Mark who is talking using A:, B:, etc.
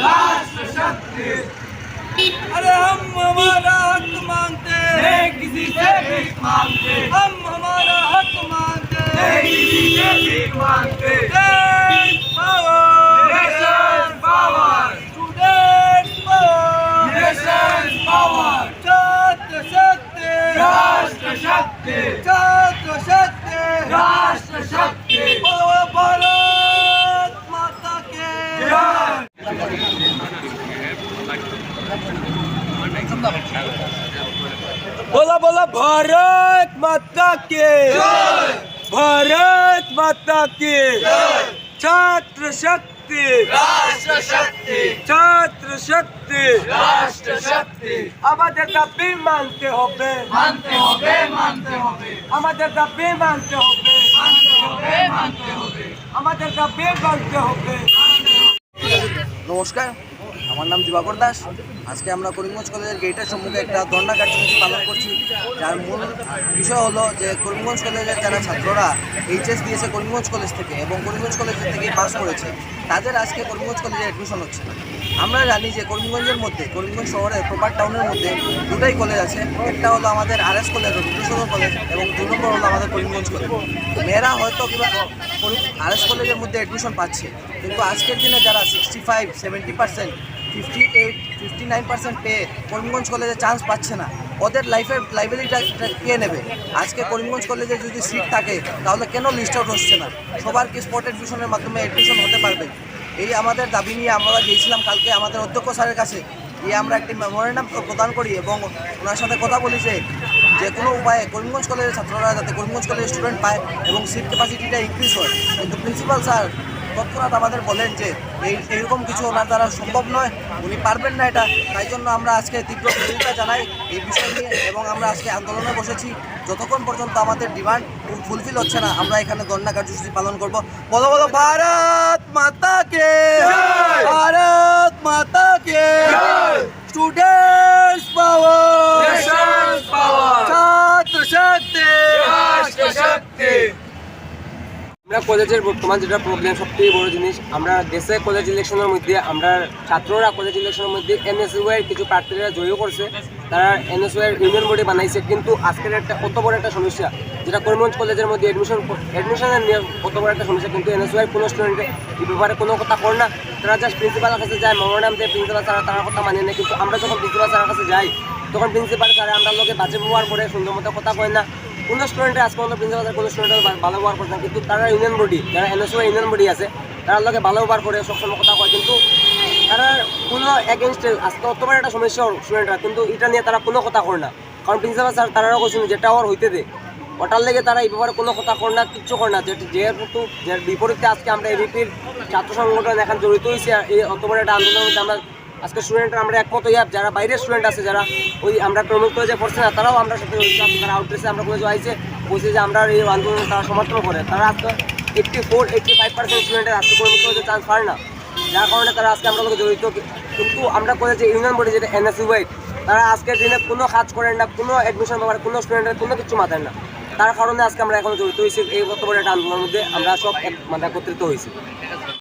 A: राष्ट्र शक्ति
B: अरे हम हमारा हक मांगते
A: नहीं किसी से भीख मांगते
B: हम हमारा हक मांगते
A: नहीं किसी से भीख मांगते
B: Student power! भारत माता के भारत माता के छात्र शक्ति
A: राष्ट्र शक्ति
B: छात्र शक्ति
A: রাষ্ট্র শক্তি
B: আমাদের দাবি মানতে হবে
A: মানতে হবে মানতে হবে
B: আমাদের দাবি মানতে হবে
A: মানতে হবে মানতে হবে
B: আমাদের দাবি মানতে হবে
C: নমস্কার আমার নাম দিবাকর দাস। আজকে আমরা করিমগঞ্জ কলেজের গেটের সম্মুখে একটা ধর্ণা কার্যসূচি পালন করছি। যার মূল বিষয় হলো যে করিমগঞ্জ কলেজের যারা ছাত্ররা এইচএস দিয়েছে করিমগঞ্জ কলেজ থেকে এবং করিমগঞ্জ কলেজ থেকে পাস করেছে, তাদের আজকে করিমগঞ্জ কলেজে অ্যাডমিশন হচ্ছে। আমরা জানি যে করিমগঞ্জের মধ্যে, করিমগঞ্জ শহরের প্রপার টাউনের মধ্যে দুটাই কলেজ আছে। একটা হলো আমাদের R S college Rabindrasadar college এবং দুই নম্বর হলো আমাদের করিমগঞ্জ কলেজ। মেয়েরা হয়তো আর এস কলেজের মধ্যে অ্যাডমিশন পাচ্ছে, কিন্তু আজকের দিনে যারা sixty five seventy percent fifty eight fifty nine percent পেয়ে করিমগঞ্জ কলেজে চান্স পাচ্ছে না। ওদের লাইফের লাইব্রেরিটা কে নেবে? আজকে করিমগঞ্জ কলেজে যদি সিট থাকে, তাহলে কেন লিস্ট আউট হচ্ছে না? সবার কি স্পট অ্যাডমিশনের মাধ্যমে অ্যাডমিশন হতে পারবে? এই আমাদের দাবি নিয়ে আমরা গিয়েছিলাম কালকে আমাদের অধ্যক্ষ স্যারের কাছে। গিয়ে আমরা একটি মেমোরেন্ডাম প্রদান করি এবং ওনার সাথে কথা বলি যে যে কোনো উপায়ে করিমগঞ্জ কলেজের ছাত্ররা যাতে করিমগঞ্জ কলেজের স্টুডেন্ট পায় এবং সিট ক্যাপাসিটিটা ইনক্রিজ হয়। কিন্তু প্রিন্সিপাল স্যার তৎক্ষণাৎ আমাদের বলেন যে এই এইরকম কিছু ওনার দ্বারা সম্ভব নয়। উনি পারবেন না এটা। তাই জন্য আমরা আজকে তীব্র বিরোধিতা জানাই এই বিষয় নিয়ে এবং আমরা আজকে আন্দোলনে বসেছি। যতক্ষণ পর্যন্ত আমাদের ডিমান্ড ফুলফিল হচ্ছে না আমরা এখানে ধর্ণা কার্যসূচি পালন করব। বলো বলো ভারত মাতাকে! ভারত মাতা
D: আমরা কলেজের বর্তমান যেটা প্রবলেম সবথেকে বড় জিনিস, আমরা দেশে কলেজ ইলেকশনের মধ্যে, আমরা ছাত্ররা কলেজ ইলেকশনের মধ্যে এনএসইউ এর কিছু প্রার্থীরা জয়ী করছে। তারা এনএসইউ এর ইউনিয়ন বডি বানাইছে, কিন্তু আজকের একটা কত বড় একটা সমস্যা, যেটা করিমগঞ্জ কলেজের মধ্যে এডমিশন এডমিশনের নিয়ে কত বড় একটা সমস্যা, কিন্তু এনএসইউ এর কোনো স্টুডেন্টে এই ব্যাপারে কোনো কথা কর না। তারা জাস্ট প্রিন্সিপালের কাছে যায় মেমোরান্ডাম দিয়ে প্রিন্সিপাল স্যার তারা কথা মানে না, কিন্তু আমরা যখন প্রিন্সিপাল স্যারের কাছে যাই, তখন প্রিন্সিপাল স্যার আমরা লোকে বাজে ব্যবহার করে, সুন্দর মতো কথা কয় না। কোনো স্টুডেন্টে আজকে পর্যন্ত প্রিন্সিপাল কোনো স্টুডেন্ট ভালো ব্যবহার করছে কিন্তু তারা ইউনিয়ন বডি যারা N S O union body আছে, তারা লোকে ভালো ব্যবহার করে, সবসময় কথা কয়, কিন্তু তারা কোনো এগেনস্টে আজকে অত বড় একটা সমস্যা স্টুডেন্টরা কিন্তু এটা নিয়ে তারা কোনো কথা করে না। কারণ প্রিন্সিপাল স্যার তারাও কোশ্চেন যেটা ওর হইতে দে। ওটার লেগে তারা এই ব্যাপারে কোনো কথা করে না, কিচ্ছু করে না। যেহেতু বিপরীতে আজকে আমরা এবিপির ছাত্র সংগঠন এখন জড়িত হয়েছে এই অত বড় একটা আন্দোলনের মধ্যে আমরা আজকে স্টুডেন্টরা আমরা একমত হইয়া যারা বাইরের স্টুডেন্ট আছে, যারা ওই আমরা প্রমোট কলেজে পড়ছে না, তারাও আমরা সাথে তারা আউটড্রেসে আমরা কলেজে আইছে, বলছে যে আমরা এই আন্দোলন তারা সমর্থন করে। তারা আজকে eighty four eighty five percent স্টুডেন্টের আজকে প্রমোট কলেজে চান্স পায় না, যার কারণে তারা আজকে আমরা জড়িত। কিন্তু আমরা কলেজে ইউনিয়ন বডি যেটা এনএসইউ ওয়াইড তারা আজকের দিনে কোনো কাজ করেন না, কোনো অ্যাডমিশন ব্যাপারে কোনো স্টুডেন্টের কোনো কিছু মাথায় না। তার কারণে আজকে আমরা এখন জড়িত হয়েছি, এই বড় একটা আন্দোলনের মধ্যে আমরা সব মানে একত্রিত হয়েছি।